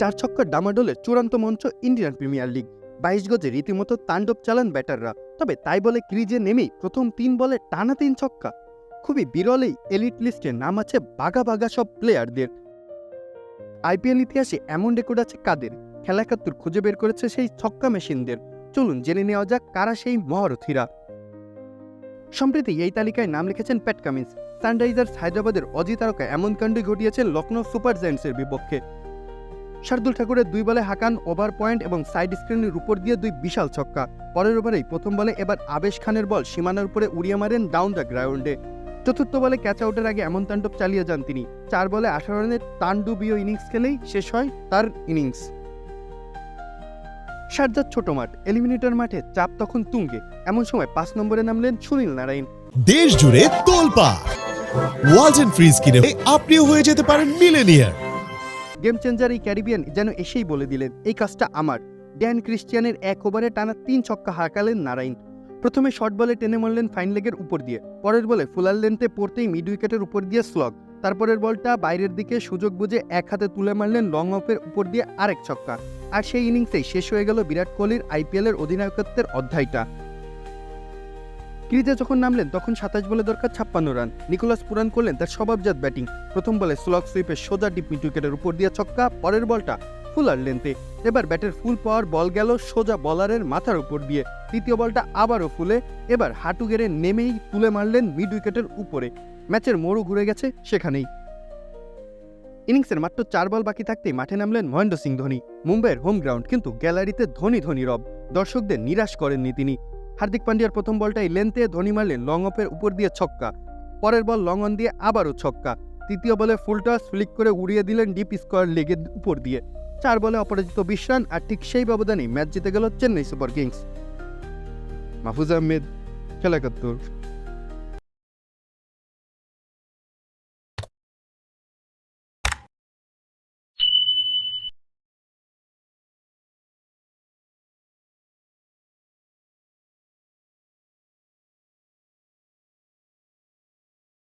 চার ছক্কার ডামাডোলে চূড়ান্ত মঞ্চ ইন্ডিয়ান প্রিমিয়ার লিগ। বাইশ গজে রীতিমতো তাণ্ডব চালান ব্যাটাররা, তবে তাই বলে ক্রিজে নেমেই প্রথম তিন বলে টানা তিন ছক্কা। খুবই বিরলেই এলিট লিস্টে নাম আছে বাঘা বাঘা সব প্লেয়ারদের। আইপিএল ইতিহাসে এমন রেকর্ড আছে কাদের? খেলা একাত্তর খুঁজে বের করেছে সেই ছক্কা মেশিনদের। চলুন জেনে নেওয়া যাক কারা সেই মহারথীরা। সম্প্রতি এই তালিকায় নাম লিখেছেন প্যাট কামিন্স। সানরাইজার্স হায়দ্রাবাদের অজিত তারকা এমন কাণ্ডই ঘটিয়েছেন লখনৌ সুপার জায়ান্টসের বিপক্ষে। শার্দুল ঠাকুরের দুই বলে হাকান ওভার পয়েন্ট এবং সাইড স্ক্রিনের উপর দিয়ে দুই বিশাল ছক্কা। পরের ওভারেই প্রথম বলে এবার আবেশ খানের বল সীমানার উপরে উড়িয়ে মারেন ডাউন দ্য গ্রাউন্ডে। চতুর্থ বলে ক্যাচ আউটের আগে এমন তাণ্ডব চালিয়ে যান তিনি। চার বলে আঠারো রানের তাণ্ডবীয় ইনিংস খেলেই শেষ হয় তার ইনিংস। শারজার ছোট মাঠ, এলিমিনেটর মাঠে চাপ তখন তুঙ্গে। এমন সময় পাঁচ নম্বরে নামলেন সুনীল নারায়ণ। দেশ জুড়ে তোলপা ওয়ালটন ফ্রিজ কিনে আপনিও হয়ে যেতে পারেন মিলেনিয়ার। গেম চেঞ্জার এই ক্যারিবিয়ান যেন এসেই বলে দিলেন, এই কাজটা আমার। ড্যান ক্রিস্টিয়ানের এক ওভারে টানা তিন ছক্কা হাঁকালেন নারায়ণ প্রথমে শর্ট বলে টেনে মারলেন ফাইন লেগের উপর দিয়ে। পরের বলে ফুলার লেন্থে পড়তেই মিড উইকেটের উপর দিয়ে স্লগ তারপরের বলটা বাইরের দিকে সুযোগ বুঝে এক হাতে তুলে মারলেন লং অফের উপর দিয়ে আরেক ছক্কা। আর সেই ইনিংসেই শেষ হয়ে গেল বিরাট কোহলির আইপিএলের অধিনায়কত্বের অধ্যায়টা। ক্রিজে যখন নামলেন, তখন সাতাশ বলে দরকার ছাপ্পান্ন রান। নিকোলাস পুরান করলেন তার স্বভাবজাত ব্যাটিং। প্রথম বলে স্লগ সুইপের সোজা ডিপ মিড উইকেটের উপর দিয়ে ছক্কা, পরের বলটা ফুলার লেন্থে। এবার ব্যাটের ফুল পাওয়ার বল গেল সোজা বলারের মাথার উপর দিয়ে। তৃতীয় বলটা আবারও ফুলে, এবার হাঁটু গেড়ে নেমেই তুলে মারলেন মিড উইকেটের উপরে। ম্যাচের মোড়ও ঘুরে গেছে সেখানেই। ইনিংসের মাত্র চার বল বাকি থাকতেই মাঠে নামলেন মহেন্দ্র সিং ধোনি। মুম্বাইয়ের হোম গ্রাউন্ড কিন্তু গ্যালারিতে ধোনি ধোনি রব। দর্শকদের নিরাশ করেননি তিনি। হার্দিক পান্ডিয়ার প্রথম বলটাই লেন্থে ধোনি মারলেন লং অফের উপর দিয়ে ছক্কা। পরের বল লং অন দিয়ে আবারও ছক্কা। তৃতীয় বলে ফুল টস ফ্লিক করে উড়িয়ে দিলেন ডিপ স্কোয়ার লেগের উপর দিয়ে। চার বলে অপরাজিত বিশ রান আর ঠিক সেই ব্যবধানেই ম্যাচ জিতে গেল চেন্নাই সুপার কিংস। মাহফুজ আহমেদ খেলা